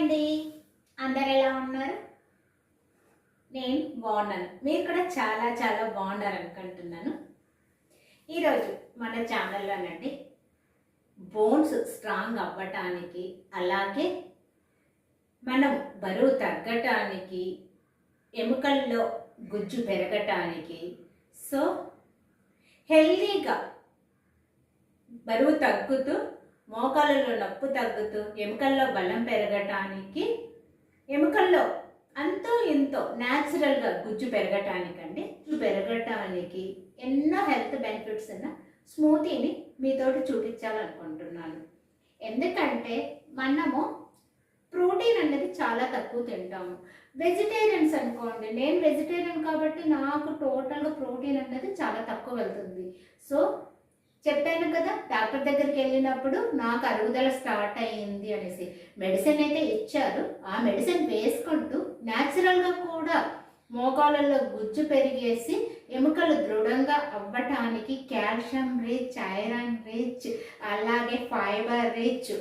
అండి అందరు ఎలా ఉన్నారు? నేను బాగున్నాను. మీరు కూడా చాలా చాలా బాగున్నారు అనుకుంటున్నాను. ఈరోజు మన ఛానల్లోనండి బోన్స్ స్ట్రాంగ్ అవ్వటానికి అలాగే మనం బరువు తగ్గటానికి ఎముకల్లో గుజ్జు పెరగటానికి సో హెల్దీగా బరువు తగ్గుతూ మోకాళ్ళలో నొప్పి తగ్గుతూ ఎముకల్లో బలం పెరగటానికి ఎముకల్లో అంతో ఎంతో న్యాచురల్గా గుజ్జు పెరగటానికండి. పెరగటానికి ఎన్నో హెల్త్ బెనిఫిట్స్ ఉన్న స్మూతీని మీతోటి చూపించాలనుకుంటున్నాను. ఎందుకంటే మనము ప్రోటీన్ అనేది చాలా తక్కువ తింటాము. వెజిటేరియన్స్ అనుకోండి నేను వెజిటేరియన్ కాబట్టి నాకు టోటల్గా ప్రోటీన్ అనేది చాలా తక్కువ వెళ్తుంది. సో చెప్పాను కదా డాక్టర్ దగ్గరికి వెళ్ళినప్పుడు నాకు అరుగుదల స్టార్ట్ అయ్యింది అనేసి. మెడిసిన్ అయితే ఇచ్చారు. ఆ మెడిసిన్ వేసుకుంటూ న్యాచురల్గా కూడా మోకాళ్ళలో గుజ్జు పెరిగేసి ఎముకలు దృఢంగా అవ్వటానికి కాల్షియం రిచ్ ఐరన్ రిచ్ అలాగే ఫైబర్ రిచ్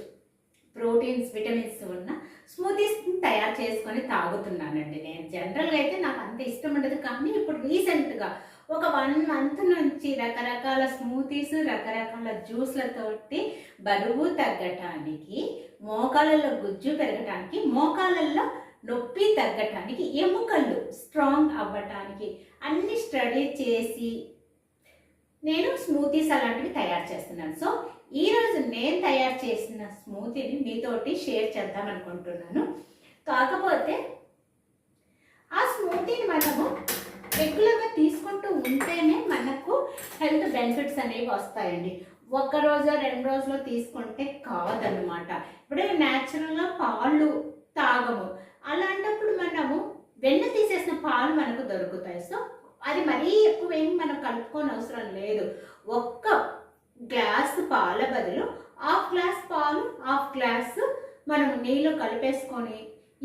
ప్రోటీన్స్ విటమిన్స్ ఉన్న స్మూతీస్ తయారు చేసుకొని తాగుతున్నానండి నేను. జనరల్గా అయితే నాకు అంత ఇష్టం ఉండదు కానీ ఇప్పుడు రీసెంట్గా ఒక వన్ మంత్ నుంచి రకరకాల స్మూతీస్ రకరకాల జ్యూస్లతోటి బరువు తగ్గటానికి మోకాలలో గుజ్జు పెరగటానికి మోకాలల్లో నొప్పి తగ్గటానికి ఎముకలు స్ట్రాంగ్ అవ్వటానికి అన్ని స్టడీ చేసి నేను స్మూతీస్ అలాంటివి తయారు చేస్తున్నాను. సో ఈరోజు నేను తయారు చేసిన స్మూతీని మీతోటి షేర్ చేద్దాం అనుకుంటున్నాను. కాకపోతే ఆ స్మూతీని మనము రెగ్యులర్గా తీసుకుంటూ ఉంటేనే మనకు హెల్త్ బెనిఫిట్స్ అనేవి వస్తాయండి. ఒక్క రోజు రెండు రోజులు తీసుకుంటే కాదనమాట ఇప్పుడు న్యాచురల్గా పాలు తాగము. అలాంటప్పుడు మనము వెన్న తీసేసిన పాలు మనకు దొరుకుతాయి. సో అది మరీ ఎక్కువ ఏమి మనం కలుపుకొని అవసరం లేదు. ఒక్క గ్లాస్ పాల బదులు హాఫ్ గ్లాస్ పాలు హాఫ్ గ్లాస్ మనం నీళ్ళు కలిపేసుకొని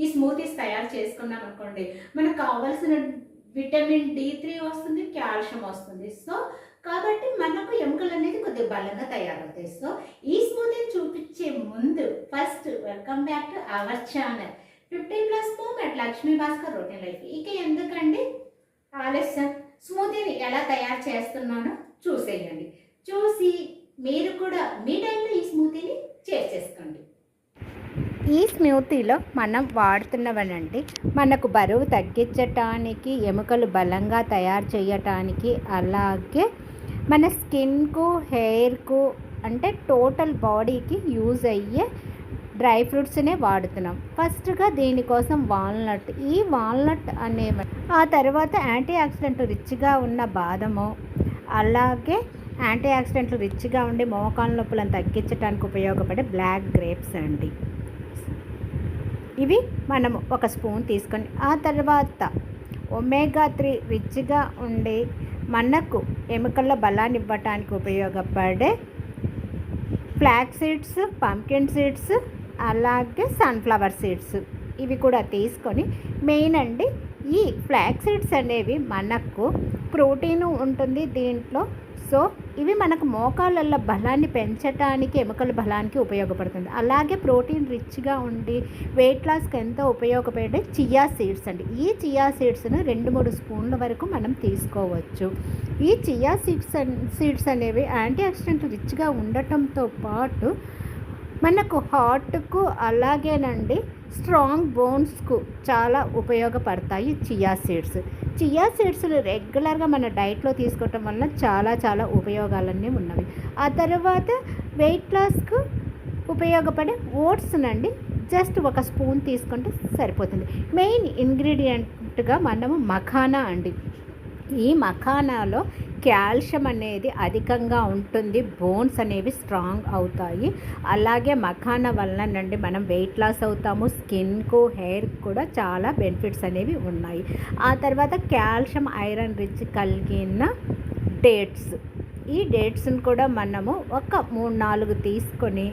ఈ స్మూతీస్ తయారు చేసుకున్నాం అనుకోండి మనకు కావాల్సిన విటమిన్ డి త్రీ వస్తుంది కాల్షియం వస్తుంది. సో కాబట్టి మనకు ఎముకలు అనేది కొద్దిగా బలంగా తయారవుతాయి. సో ఈ స్మూతీని చూపించే ముందు first welcome back to our channel. Fifty plus moment Lakshmi Bhaskar routine life. ఇక ఎందుకండి? ఆలస్యం. స్మూతీని ఎలా తయారు చేస్తున్నానో చూసేయండి. చూసి మీరు కూడా మీ టైంలో ఈ స్మూతీని చేసేసుకోండి. ఈ స్మూతీలో మనం వాడుతున్నవనండి మనకు బరువు తగ్గించటానికి ఎముకలు బలంగా తయారు చేయటానికి అలాగే మన స్కిన్కు హెయిర్కు అంటే టోటల్ బాడీకి యూజ్ అయ్యే డ్రై ఫ్రూట్స్నే వాడుతున్నాం. ఫస్ట్గా దీనికోసం వాల్నట్ ఈ వాల్నట్ అనే ఆ తర్వాత యాంటీ ఆక్సిడెంట్ రిచ్గా ఉన్న బాదము అలాగే యాంటీ ఆక్సిడెంట్లు రిచ్గా ఉండి మోకాళ్ళ నొప్పులను తగ్గించడానికి ఉపయోగపడే బ్లాక్ గ్రేప్స్ అండి. ఇవి మనము ఒక స్పూన్ తీసుకొని ఆ తర్వాత ఒమేగా త్రీ రిచ్గా ఉండి మనకు ఎముకల్లో బలాన్ని ఇవ్వటానికి ఉపయోగపడే ఫ్లాక్ సీడ్స్ పంకిన్ సీడ్స్ అలాగే సన్ఫ్లవర్ సీడ్స్ ఇవి కూడా తీసుకొని మెయిన్ అండి ఈ ఫ్లాక్ సీడ్స్ అనేవి మనకు ప్రోటీన్ ఉంటుంది దీంట్లో. సో ఇవి మనకు మోకాళ్ళల్లో బలాన్ని పెంచడానికి ఎముకల బలానికి ఉపయోగపడుతుంది. అలాగే ప్రోటీన్ రిచ్గా ఉండి వెయిట్ లాస్కి ఎంతో ఉపయోగపడే చియా సీడ్స్ అండి. ఈ చియా సీడ్స్ను రెండు మూడు స్పూన్ల వరకు మనం తీసుకోవచ్చు. ఈ చియా సీడ్స్ సీడ్స్ అనేవి యాంటీ ఆక్సిడెంట్ రిచ్గా ఉండటంతో పాటు మనకు హార్ట్కు అలాగేనండి స్ట్రాంగ్ బోన్స్కు చాలా ఉపయోగపడతాయి చియా సీడ్స్. చియా సీడ్స్ రెగ్యులర్గా మన డైట్లో తీసుకోవటం వల్ల చాలా చాలా ఉపయోగాలన్నీ ఉన్నవి. ఆ తర్వాత వెయిట్ లాస్కు ఉపయోగపడే ఓట్స్ నండి జస్ట్ ఒక స్పూన్ తీసుకుంటే సరిపోతుంది. మెయిన్ ఇంగ్రీడియంట్గా మనము మఖానా అండి. ఈ మఖానాలో కాల్షియం అనేది అధికంగా ఉంటుంది బోన్స్ అనేవి స్ట్రాంగ్ అవుతాయి. అలాగే మఖానా వలనండి మనం వెయిట్ లాస్ అవుతాము స్కిన్కు హెయిర్ కూడా చాలా బెనిఫిట్స్ అనేవి ఉన్నాయి. ఆ తర్వాత కాల్షియం ఐరన్ రిచ్ కలిగిన డేట్స్. ఈ డేట్స్ని కూడా మనము ఒక మూడు నాలుగు తీసుకొని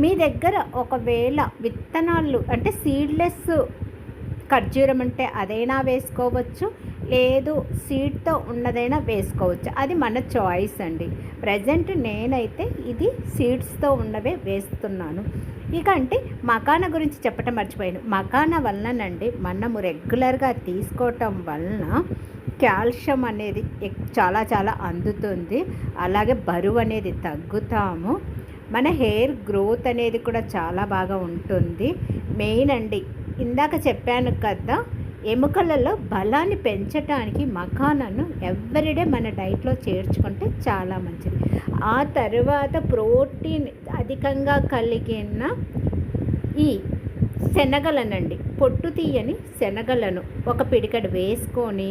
మీ దగ్గర ఒకవేళ విత్తనాలు అంటే సీడ్లెస్ ఖర్జూరం ఉంటే అదైనా వేసుకోవచ్చు లేదు సీడ్తో ఉన్నదైనా వేసుకోవచ్చు. అది మన చాయిస్ అండి. ప్రజెంట్ నేనైతే ఇది సీడ్స్తో ఉన్నవే వేస్తున్నాను. ఇక అంటే మకాన గురించి చెప్పటం మర్చిపోయాను. మకాన వలనండి మనము రెగ్యులర్గా తీసుకోవటం వలన కాల్షియం అనేది చాలా చాలా అందుతుంది. అలాగే బరువు అనేది తగ్గుతాము. మన హెయిర్ గ్రోత్ అనేది కూడా చాలా బాగా ఉంటుంది. మెయిన్ అండి ఇందాక చెప్పాను కదా ఎముకలలో బలాన్ని పెంచడానికి మఖానాను ఎవ్రీడే మన డైట్లో చేర్చుకుంటే చాలా మంచిది. ఆ తర్వాత ప్రోటీన్ అధికంగా కలిగిన ఈ శనగలనండి పొట్టు తీయని శనగలను ఒక పిడికడు వేసుకొని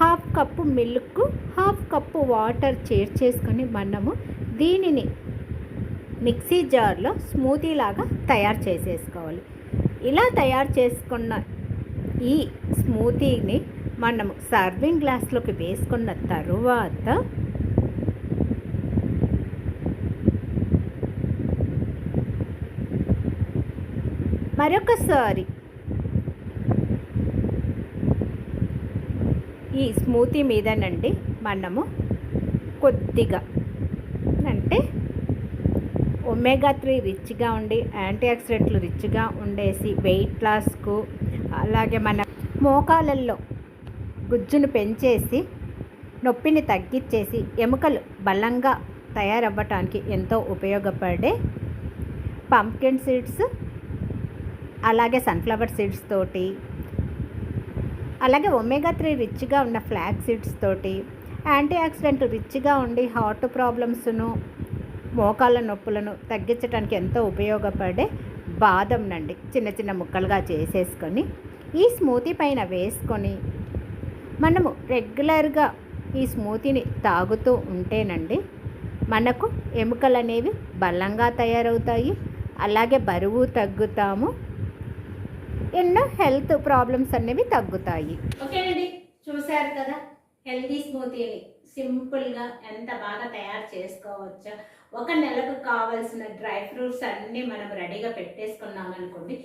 half cup milk half cup water చేర్చేసుకొని మనము దీనిని మిక్సీ జార్లో స్మూతీ లాగా తయారు చేసేసుకోవాలి. ఇలా తయారు చేసుకున్న ఈ స్మూతీని మనము సర్వింగ్ గ్లాస్లోకి వేసుకున్న తరువాత మరొకసారి ఈ స్మూతీ మీదనండి మనము కొద్దిగా అంటే ఒమేగా త్రీ రిచ్గా ఉండి యాంటీ ఆక్సిడెంట్లు రిచ్గా ఉండేసి వెయిట్ లాస్కు అలాగే మన మోకాలల్లో గుజ్జును పెంచేసి నొప్పిని తగ్గించేసి ఎముకలు బలంగా తయారవ్వటానికి ఎంతో ఉపయోగపడే పంప్కిన్ సీడ్స్ అలాగే సన్ఫ్లవర్ సీడ్స్ తోటి అలాగే ఒమేగా త్రీ రిచ్గా ఉన్న ఫ్లాగ్ సీడ్స్ తోటి యాంటీ ఆక్సిడెంట్ రిచ్గా ఉండి హార్ట్ ప్రాబ్లమ్స్ను మోకాళ్ళ నొప్పులను తగ్గించడానికి ఎంతో ఉపయోగపడే బాదం నండి. చిన్న చిన్న ముక్కలుగా చేసేసుకొని ఈ స్మూతీ పైన వేసుకొని మనము రెగ్యులర్గా ఈ స్మూతీని తాగుతూ ఉంటేనండి మనకు ఎముకలు అనేవి బలంగా తయారవుతాయి. అలాగే బరువు తగ్గుతాము. ఎన్నో హెల్త్ ప్రాబ్లమ్స్ అనేవి తగ్గుతాయి. ఓకేనండి. చూశారు కదా? హెల్దీ స్మూతీని. సింపుల్గా ఎంత బాగా తయారు చేసుకోవచ్చో. ఒక నెలకు కావాల్సిన డ్రై ఫ్రూట్స్ అన్నీ మనం రెడీగా పెట్టేసుకున్నాం అనుకోండి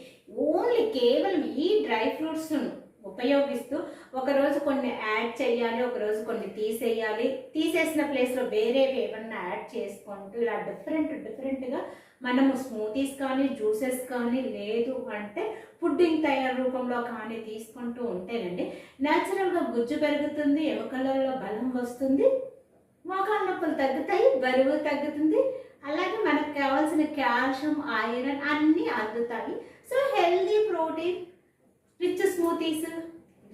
ఓన్లీ కేవలం ఈ డ్రై ఫ్రూట్స్ను ఉపయోగిస్తూ ఒకరోజు కొన్ని యాడ్ చేయాలి ఒకరోజు కొన్ని తీసేయాలి. తీసేసిన ప్లేస్లో వేరేవి ఏమన్నా యాడ్ చేసుకుంటూ ఇలా డిఫరెంట్ డిఫరెంట్గా మనము స్మూతీస్ కానీ జ్యూసెస్ కానీ లేదు అంటే పుడ్డింగ్ తయారు రూపంలో కానీ తీసుకుంటూ ఉంటేనండి న్యాచురల్గా గుజ్జు పెరుగుతుంది ఎవకలలో బలం వస్తుంది మోకాళ్ళ నొప్పులు తగ్గుతాయి బరువు తగ్గుతుంది. అలాగే మనకు కావాల్సిన కాల్షియం ఐరన్ అన్నీ అందుతాయి. So healthy protein rich smoothies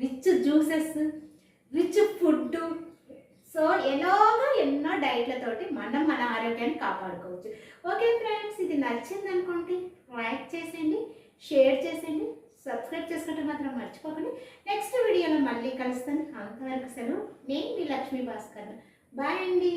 rich juices rich food so ఎలాగో ఎన్నో డైట్లతోటి మనం మన ఆరోగ్యాన్ని కాపాడుకోవచ్చు. ఓకే ఫ్రెండ్స్ ఇది నచ్చింది అనుకోండి లైక్ చేసేయండి షేర్ చేసేయండి సబ్స్క్రైబ్ చేసుకుంటే మాత్రం మర్చిపోకండి. నెక్స్ట్ వీడియోలో మళ్ళీ కలుస్తాను. అంతవరకు సెలవు. నేను మీ లక్ష్మీ భాస్కర్. బాయ్ అండి.